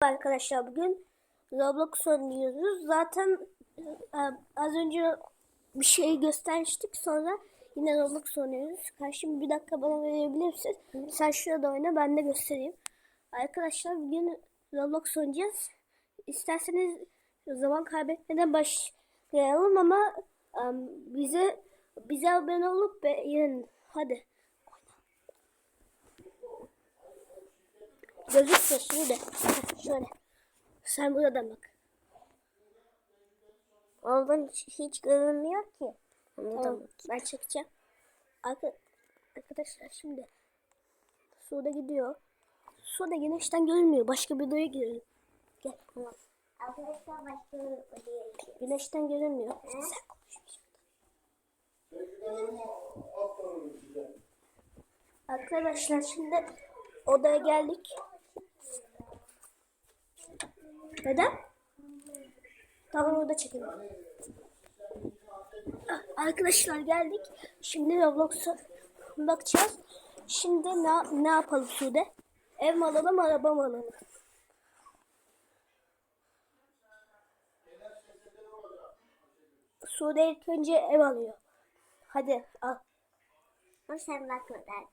Arkadaşlar bugün Roblox oynuyoruz. Zaten e, az önce bir şey göstermiştik sonra yine Roblox oynuyoruz. Karşım bir dakika bana verebilir misin? Sen şurada oyna ben de göstereyim. Arkadaşlar bugün Roblox oynayacağız. İsterseniz zaman kaybetmeden başlayalım ama e, bize bize abone olup beğenin. Hadi. Gözükse. Heh, Şöyle. Sen buradan bak. Oradan hiç, hiç görünmüyor ki. Tamam. Ben çekeceğim. Arka, arkadaşlar şimdi Suda gidiyor. Suda güneşten görünmüyor. Başka bir odaya girelim. Gel. Tamam. Arkadaşlar başka bir odaya Güneşten görünmüyor. Sen. Arkadaşlar şimdi odaya geldik. Neden? Tamam orada çekelim. Ah, Arkadaşlar geldik. Şimdi Roblox'a bakacağız. Şimdi ne, ne yapalım Sude? Ev mi alalım, araba mı alalım? Sude ilk önce ev alıyor. Hadi al. Ama sen bakmadan.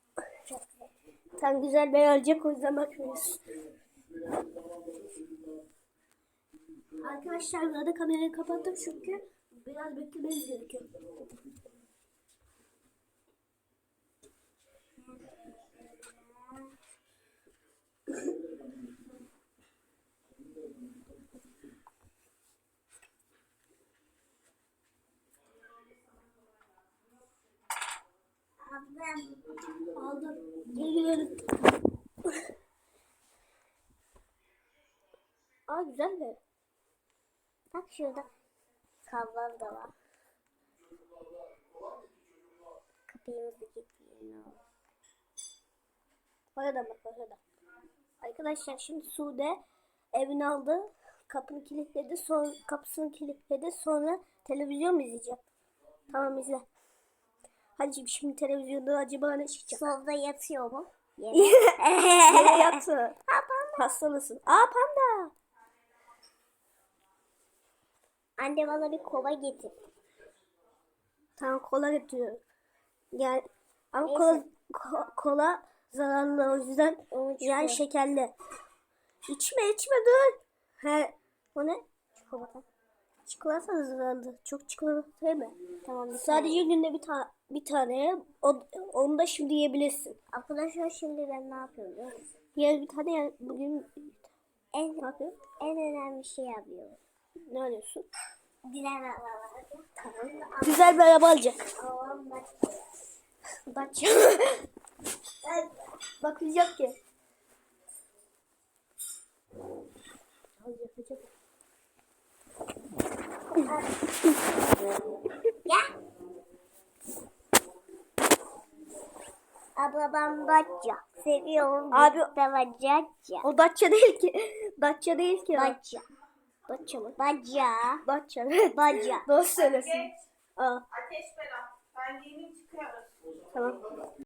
Çok güzel. Sen güzel ev alacak o yüzden bakmıyoruz. Arkadaşlar burada kamerayı kapattım çünkü biraz beklememiz gerekiyor. Aldım. Geliyorum. Aa güzel be. Bak şurada. Kablam da var. Kapıyımızı kilitleyelim. Orada bak orada. Arkadaşlar şimdi Sude evini aldı. Kapını kilitledi. Son, kapısını kilitledi. Sonra televizyon mu izleyecek? Tamam izle. Hadi şimdi televizyonda acaba ne çıkacak? Solda yatıyor mu? Yere yattı. Hastalısın. Aa panda. Anne bana bir kova getir. Tamam kola getiriyorum. Yani ama kola, ko- kola zararlı o yüzden yani şekerli. İçme içme dur. He, o ne? Çikolata. Çikolata zararlı. Çok çikolata yeme. Tamam bir Sadece günde bir, ta bir tane. O, onu da şimdi yiyebilirsin. Arkadaşlar şimdi ben ne yapıyorum? Yer bir tane yani bugün En, en önemli şey yapıyorum. Ne alıyorsun? Diler arabaları. Tamam. Güzel bir araba alacak. Babam bak. Dacia. Bakacak ki. Ya. Abla ben Dacia. Seviyorum. Abi- Dacia. O Dacia değil ki. Dacia değil ki. o. Dacia mı? Dacia evet. Dacia. Doğru söylesin. Aa, Ateş Berat. Ben giyinip çıkıyoruz. tamam.